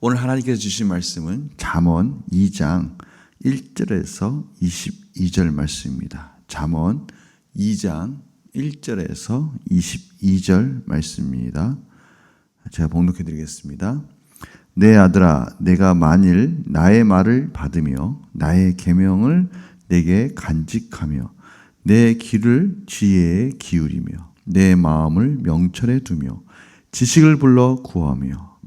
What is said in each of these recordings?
오늘 하나님께서 주신 말씀은 잠언 2장 1절에서 22절 말씀입니다. 잠언 2장 1절에서 22절 말씀입니다. 제가 봉독해 드리겠습니다. 내 아들아 내가 만일 나의 말을 받으며 나의 계명을 내게 간직하며 내 귀를 지혜에 기울이며 내 마음을 명철에 두며 지식을 불러 구하며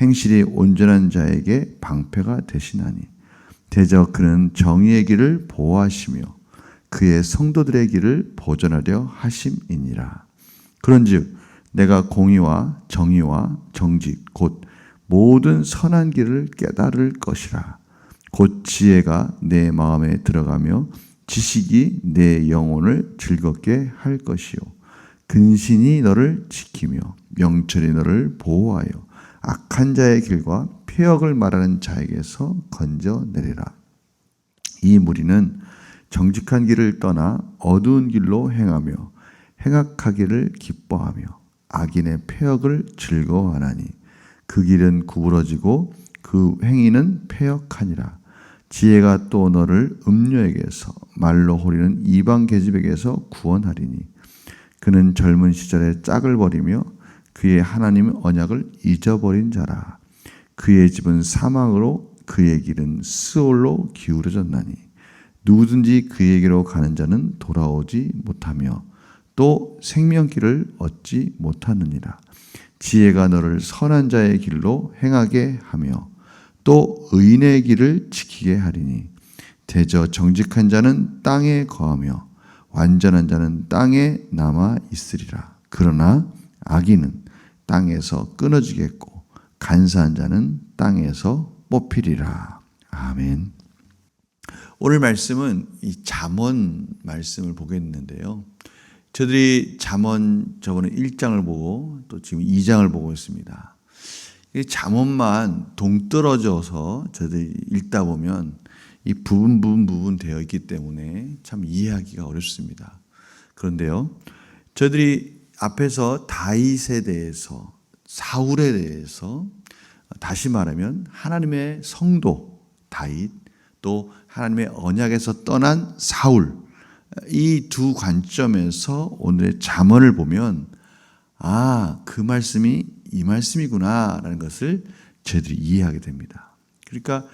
행실이 온전한 자에게 방패가 되시나니 대저 그는 정의의 길을 보호하시며 그의 성도들의 길을 보존하려 하심이니라. 그런즉 내가 공의와 정의와 정직 곧 모든 선한 길을 깨달을 것이라. 곧 지혜가 내 마음에 들어가며 지식이 내 영혼을 즐겁게 할 것이요. 근신이 너를 지키며 명철이 너를 보호하여 악한 자의 길과 폐역을 말하는 자에게서 건져내리라. 이 무리는 정직한 길을 떠나 어두운 길로 행하며 행악하기를 기뻐하며 악인의 폐역을 즐거워하나니 그 길은 구부러지고 그 행위는 폐역하니라. 지혜가 또 너를 음료에게서 말로 호리는 이방 계집에게서 구원하리니 그는 젊은 시절에 짝을 버리며 그의 하나님 언약을 잊어버린 자라 그의 집은 사망으로 그의 길은 스올로 기울어졌나니 누구든지 그에게로 가는 자는 돌아오지 못하며 또 생명길을 얻지 못하느니라 지혜가 너를 선한 자의 길로 행하게 하며 또 의인의 길을 지키게 하리니 대저 정직한 자는 땅에 거하며 완전한 자는 땅에 남아 있으리라. 그러나 악인은 땅에서 끊어지겠고 간사한 자는 땅에서 뽑히리라. 아멘. 오늘 말씀은 이 잠언 말씀을 보겠는데요. 저들이 잠언 저번에 1장을 보고 또 지금 2장을 보고 있습니다. 이 잠언만 동떨어져서 저들이 읽다 보면 이 부분 부분 부분 되어 있기 때문에 참 이해하기가 어렵습니다. 그런데요, 저들이 앞에서 다윗에 대해서 사울에 대해서 다시 말하면 하나님의 성도 다윗 또 하나님의 언약에서 떠난 사울 이 두 관점에서 오늘의 잠언을 보면 아, 그 말씀이 이 말씀이구나라는 것을 저희들이 이해하게 됩니다. 그러니까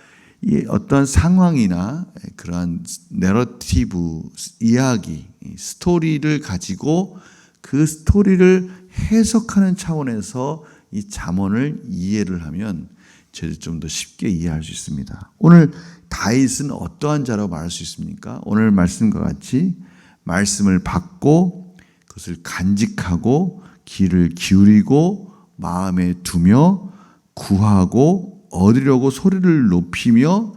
이 어떤 상황이나 그러한 내러티브 이야기, 스토리를 가지고 그 스토리를 해석하는 차원에서 이 잠언을 이해를 하면 저희들 좀 더 쉽게 이해할 수 있습니다. 오늘 다윗은 어떠한 자라고 말할 수 있습니까? 오늘 말씀과 같이 말씀을 받고 그것을 간직하고 귀를 기울이고 마음에 두며 구하고 얻으려고 소리를 높이며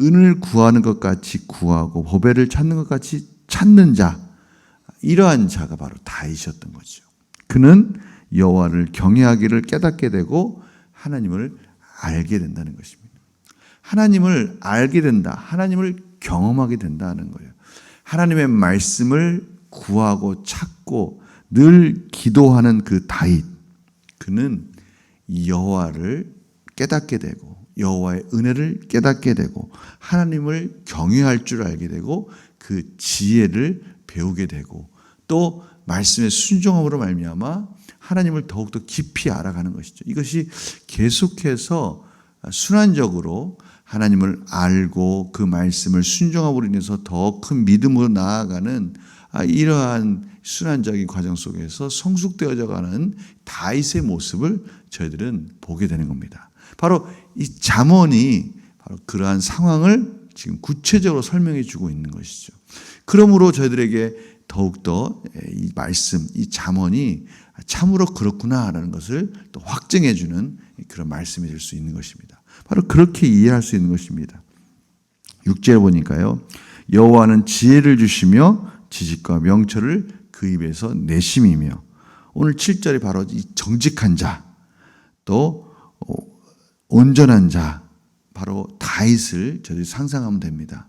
은을 구하는 것 같이 구하고 보배를 찾는 것 같이 찾는 자 이러한 자가 바로 다윗이었던 거죠. 그는 여호와를 경외하기를 깨닫게 되고 하나님을 알게 된다는 것입니다. 하나님을 알게 된다. 하나님을 경험하게 된다는 거예요. 하나님의 말씀을 구하고 찾고 늘 기도하는 그 다윗 그는 여호와를 깨닫게 되고 여호와의 은혜를 깨닫게 되고 하나님을 경외할 줄 알게 되고 그 지혜를 배우게 되고 또 말씀의 순종함으로 말미암아 하나님을 더욱더 깊이 알아가는 것이죠. 이것이 계속해서 순환적으로 하나님을 알고 그 말씀을 순종함으로 인해서 더 큰 믿음으로 나아가는 아, 이러한 순환적인 과정 속에서 성숙되어져 가는 다윗의 모습을 저희들은 보게 되는 겁니다. 바로 이 잠언이 바로 그러한 상황을 지금 구체적으로 설명해 주고 있는 것이죠. 그러므로 저희들에게 더욱더 이 말씀, 이 잠언이 참으로 그렇구나라는 것을 또 확증해 주는 그런 말씀이 될 수 있는 것입니다. 바로 그렇게 이해할 수 있는 것입니다. 6절에 보니까요. 여호와는 지혜를 주시며 지식과 명철을 그 입에서 내심이며 오늘 7절이 바로 이 정직한 자, 또 어, 온전한 자, 바로 다윗을 저희 상상하면 됩니다.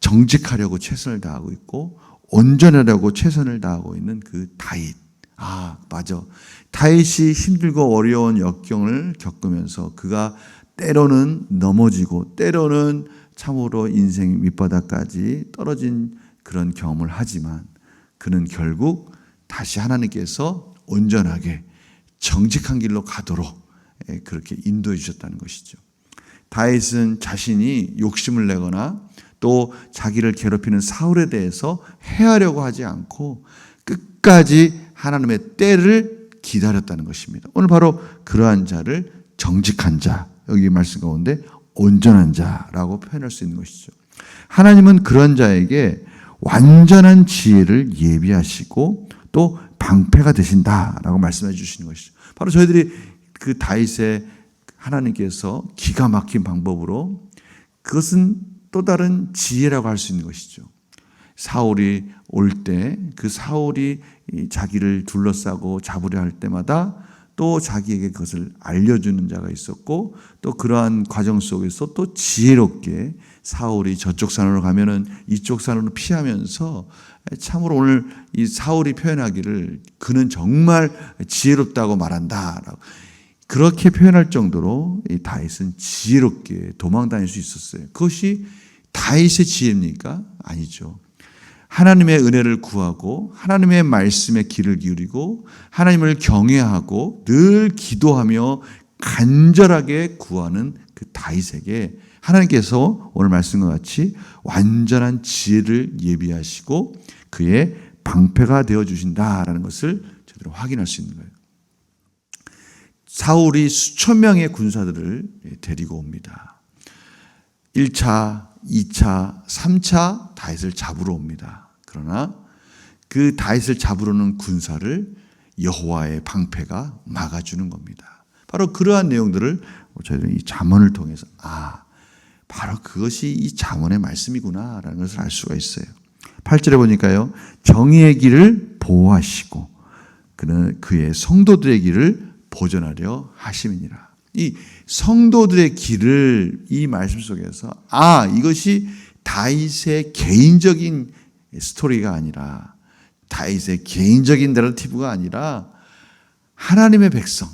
정직하려고 최선을 다하고 있고 온전하려고 최선을 다하고 있는 그 다윗. 아, 맞아. 다윗이 힘들고 어려운 역경을 겪으면서 그가 때로는 넘어지고 때로는 참으로 인생 밑바닥까지 떨어진 그런 경험을 하지만 그는 결국 다시 하나님께서 온전하게 정직한 길로 가도록 예, 그렇게 인도해 주셨다는 것이죠. 다윗은 자신이 욕심을 내거나 또 자기를 괴롭히는 사울에 대해서 해하려고 하지 않고 끝까지 하나님의 때를 기다렸다는 것입니다. 오늘 바로 그러한 자를 정직한 자, 여기 말씀 가운데 온전한 자라고 표현할 수 있는 것이죠. 하나님은 그런 자에게 완전한 지혜를 예비하시고 또 방패가 되신다라고 말씀해 주시는 것이죠. 바로 저희들이 그 다윗의 하나님께서 기가 막힌 방법으로 그것은 또 다른 지혜라고 할 수 있는 것이죠. 사울이 올 때 그 사울이 자기를 둘러싸고 잡으려 할 때마다 또 자기에게 그것을 알려주는 자가 있었고 또 그러한 과정 속에서 또 지혜롭게 사울이 저쪽 산으로 가면은 이쪽 산으로 피하면서 참으로 오늘 이 사울이 표현하기를 그는 정말 지혜롭다고 말한다라고 그렇게 표현할 정도로 이 다윗은 지혜롭게 도망 다닐 수 있었어요. 그것이 다윗의 지혜입니까? 아니죠. 하나님의 은혜를 구하고 하나님의 말씀에 귀를 기울이고 하나님을 경외하고 늘 기도하며 간절하게 구하는 그 다윗에게 하나님께서 오늘 말씀과 같이 완전한 지혜를 예비하시고 그의 방패가 되어 주신다라는 것을 저희들은 확인할 수 있는 거예요. 사울이 수천 명의 군사들을 데리고 옵니다. 1차, 2차, 3차 다윗을 잡으러 옵니다. 그러나 그 다윗을 잡으러는 군사를 여호와의 방패가 막아주는 겁니다. 바로 그러한 내용들을 저희들이 이 잠언을 통해서 아 바로 그것이 이 잠언의 말씀이구나라는 것을 알 수가 있어요. 8절에 보니까요 정의의 길을 보호하시고 그는 그의 성도들의 길을 보존하려 하심이니라. 이 성도들의 길을 이 말씀 속에서 아 이것이 다윗의 개인적인 스토리가 아니라 다윗의 개인적인 내러티브가 아니라 하나님의 백성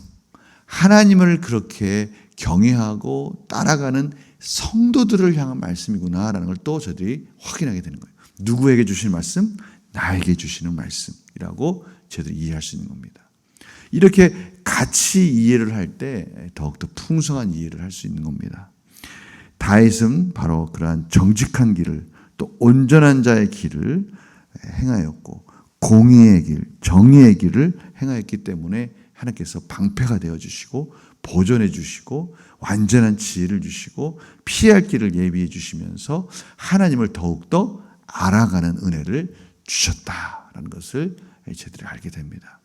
하나님을 그렇게 경외하고 따라가는 성도들을 향한 말씀이구나라는 걸 또 저들이 확인하게 되는 거예요. 누구에게 주시는 말씀? 나에게 주시는 말씀이라고 저들이 이해할 수 있는 겁니다. 이렇게 같이 이해를 할 때 더욱더 풍성한 이해를 할 수 있는 겁니다. 다윗은 바로 그러한 정직한 길을 또 온전한 자의 길을 행하였고 공의의 길, 정의의 길을 행하였기 때문에 하나님께서 방패가 되어 주시고 보존해 주시고 완전한 지혜를 주시고 피할 길을 예비해 주시면서 하나님을 더욱더 알아가는 은혜를 주셨다라는 것을 저희들이 알게 됩니다.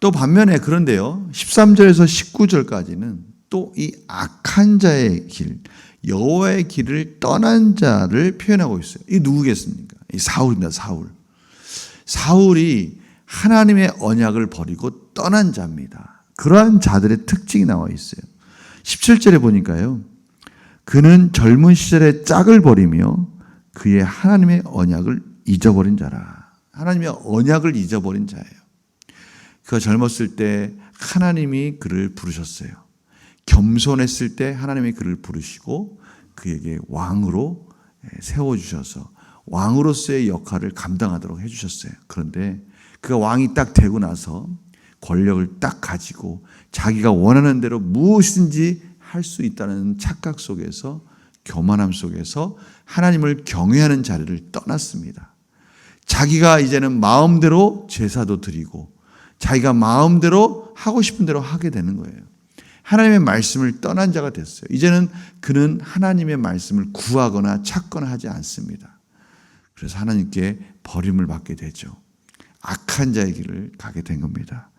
또 반면에 그런데요. 13절에서 19절까지는 또 이 악한 자의 길, 여호와의 길을 떠난 자를 표현하고 있어요. 이 누구겠습니까? 이 사울입니다. 사울. 사울이 하나님의 언약을 버리고 떠난 자입니다. 그러한 자들의 특징이 나와 있어요. 17절에 보니까요. 그는 젊은 시절에 짝을 버리며 그의 하나님의 언약을 잊어버린 자라. 하나님의 언약을 잊어버린 자예요. 그가 젊었을 때 하나님이 그를 부르셨어요. 겸손했을 때 하나님이 그를 부르시고 그에게 왕으로 세워주셔서 왕으로서의 역할을 감당하도록 해주셨어요. 그런데 그가 왕이 딱 되고 나서 권력을 딱 가지고 자기가 원하는 대로 무엇이든지 할 수 있다는 착각 속에서 교만함 속에서 하나님을 경외하는 자리를 떠났습니다. 자기가 이제는 마음대로 제사도 드리고 자기가 마음대로 하고 싶은 대로 하게 되는 거예요. 하나님의 말씀을 떠난 자가 됐어요. 이제는 그는 하나님의 말씀을 구하거나 찾거나 하지 않습니다. 그래서 하나님께 버림을 받게 되죠. 악한 자의 길을 가게 된 겁니다.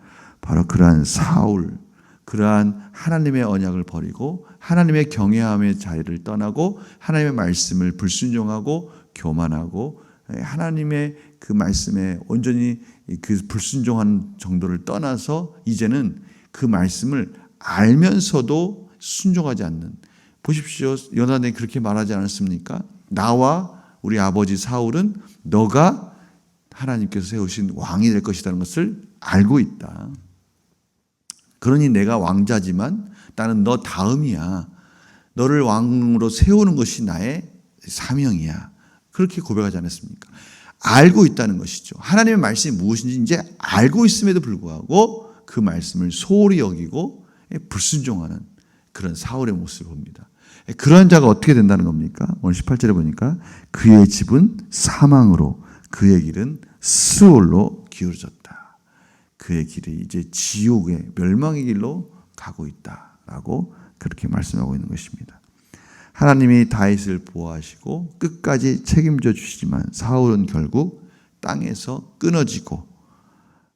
바로 그러한 사울, 그러한 하나님의 언약을 버리고 하나님의 경외함의 자리를 떠나고 하나님의 말씀을 불순종하고 교만하고 하나님의 그 말씀에 온전히 그 불순종한 정도를 떠나서 이제는 그 말씀을 알면서도 순종하지 않는 보십시오. 요나단이 그렇게 말하지 않았습니까? 나와 우리 아버지 사울은 너가 하나님께서 세우신 왕이 될 것이라는 것을 알고 있다. 그러니 내가 왕자지만 나는 너 다음이야. 너를 왕으로 세우는 것이 나의 사명이야. 그렇게 고백하지 않았습니까? 알고 있다는 것이죠. 하나님의 말씀이 무엇인지 이제 알고 있음에도 불구하고 그 말씀을 소홀히 여기고 불순종하는 그런 사울의 모습을 봅니다. 그러한 자가 어떻게 된다는 겁니까? 오늘 18절에 보니까 그의 집은 사망으로 그의 길은 스올로 기울어졌다. 그의 길이 이제 지옥의 멸망의 길로 가고 있다라고 그렇게 말씀하고 있는 것입니다. 하나님이 다윗을 보호하시고 끝까지 책임져 주시지만 사울은 결국 땅에서 끊어지고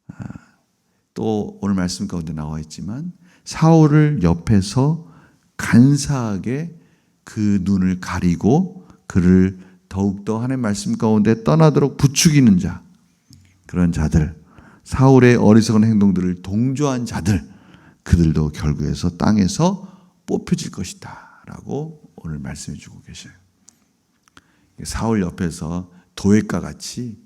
아, 또 오늘 말씀 가운데 나와 있지만 사울을 옆에서 간사하게 그 눈을 가리고 그를 더욱더 하나님 말씀 가운데 떠나도록 부추기는 자 그런 자들 사울의 어리석은 행동들을 동조한 자들 그들도 결국에서 땅에서 뽑혀질 것이다 라고 오늘 말씀해 주고 계셔요. 사울 옆에서 도액과 같이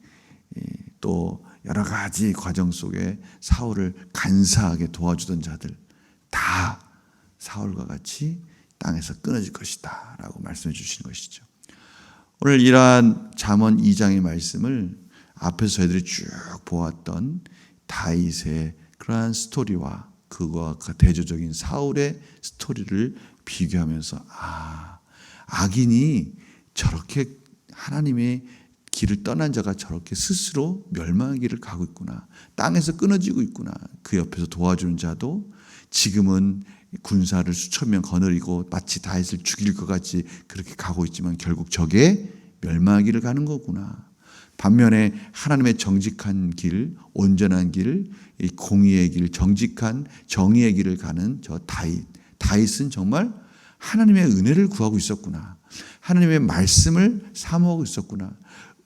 또 여러 가지 과정 속에 사울을 간사하게 도와주던 자들 다 사울과 같이 땅에서 끊어질 것이다 라고 말씀해 주시는 것이죠. 오늘 이러한 잠언 2장의 말씀을 앞에서 저희들이 쭉 보았던 다윗의 그러한 스토리와 그와 대조적인 사울의 스토리를 비교하면서 아 악인이 저렇게 하나님의 길을 떠난 자가 저렇게 스스로 멸망의 길을 가고 있구나. 땅에서 끊어지고 있구나. 그 옆에서 도와주는 자도 지금은 군사를 수천 명 거느리고 마치 다윗을 죽일 것 같이 그렇게 가고 있지만 결국 저게 멸망의 길을 가는 거구나. 반면에 하나님의 정직한 길, 온전한 길, 공의의 길, 정직한 정의의 길을 가는 저 다윗. 다윗은 정말 하나님의 은혜를 구하고 있었구나. 하나님의 말씀을 사모하고 있었구나.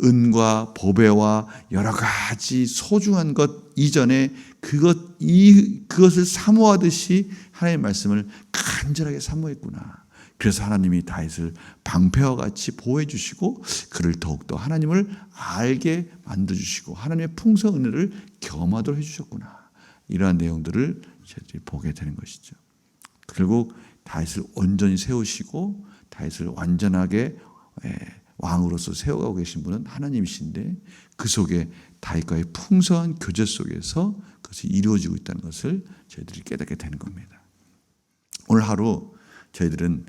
은과 보배와 여러 가지 소중한 것 이전에 그것 이 그것을 사모하듯이 하나님의 말씀을 간절하게 사모했구나. 그래서 하나님이 다윗을 방패와 같이 보호해 주시고 그를 더욱더 하나님을 알게 만들어 주시고 하나님의 풍성 은혜를 경험하도록 해 주셨구나. 이러한 내용들을 저희들이 보게 되는 것이죠. 결국 다윗을 온전히 세우시고 다윗을 완전하게 예, 왕으로서 세워가고 계신 분은 하나님이신데 그 속에 다윗과의 풍성한 교제 속에서 그것이 이루어지고 있다는 것을 저희들이 깨닫게 되는 겁니다. 오늘 하루 저희들은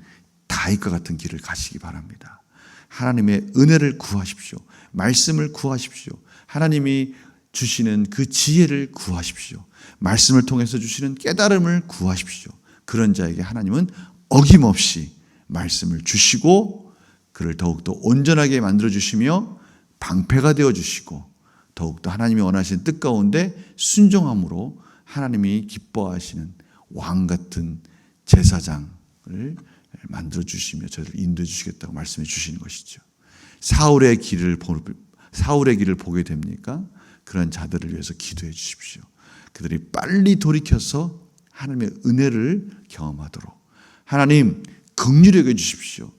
다윗과 같은 길을 가시기 바랍니다. 하나님의 은혜를 구하십시오. 말씀을 구하십시오. 하나님이 주시는 그 지혜를 구하십시오. 말씀을 통해서 주시는 깨달음을 구하십시오. 그런 자에게 하나님은 어김없이 말씀을 주시고 그를 더욱더 온전하게 만들어 주시며 방패가 되어 주시고 더욱더 하나님이 원하시는 뜻 가운데 순종함으로 하나님이 기뻐하시는 왕 같은 제사장을 만들어 주시며 저를 인도해 주시겠다고 말씀해 주시는 것이죠. 사울의 길을 사울의 길을 보게 됩니까? 그런 자들을 위해서 기도해 주십시오. 그들이 빨리 돌이켜서 하나님의 은혜를 경험하도록 하나님 긍휼히 여겨 주십시오.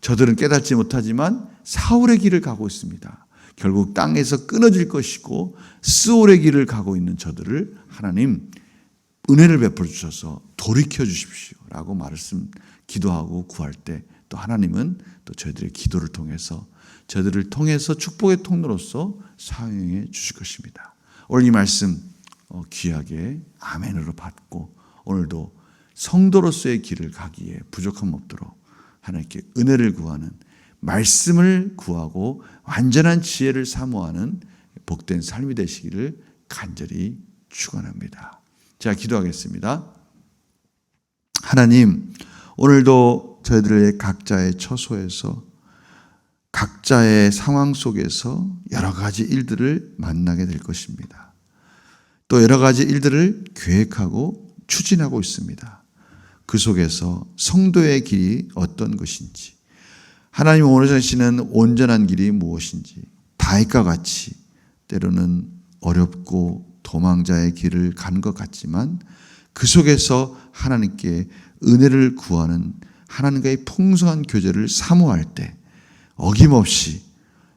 저들은 깨닫지 못하지만 사울의 길을 가고 있습니다. 결국 땅에서 끊어질 것이고 스올의 길을 가고 있는 저들을 하나님 은혜를 베풀어 주셔서 돌이켜 주십시오라고 말씀 기도하고 구할 때 또 하나님은 또 저희들의 기도를 통해서 저들을 통해서 축복의 통로로서 사용해 주실 것입니다. 오늘 이 말씀 어, 귀하게 아멘으로 받고 오늘도 성도로서의 길을 가기에 부족함 없도록 하나님께 은혜를 구하는 말씀을 구하고 완전한 지혜를 사모하는 복된 삶이 되시기를 간절히 축원합니다. 자, 기도하겠습니다. 하나님, 오늘도 저희들의 각자의 처소에서 각자의 상황 속에서 여러 가지 일들을 만나게 될 것입니다. 또 여러 가지 일들을 계획하고 추진하고 있습니다. 그 속에서 성도의 길이 어떤 것인지, 하나님 원하시는 온전한 길이 무엇인지, 다윗과 같이 때로는 어렵고 도망자의 길을 간 것 같지만 그 속에서 하나님께 은혜를 구하는 하나님과의 풍성한 교제를 사모할 때 어김없이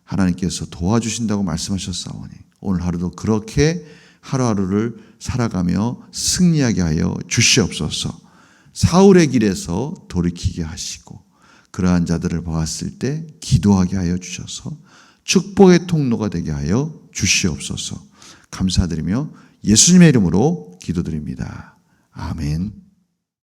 하나님께서 도와주신다고 말씀하셨사오니 오늘 하루도 그렇게 하루하루를 살아가며 승리하게 하여 주시옵소서. 사울의 길에서 돌이키게 하시고 그러한 자들을 보았을 때 기도하게 하여 주셔서 축복의 통로가 되게 하여 주시옵소서. 감사드리며 예수님의 이름으로 기도드립니다. 아멘.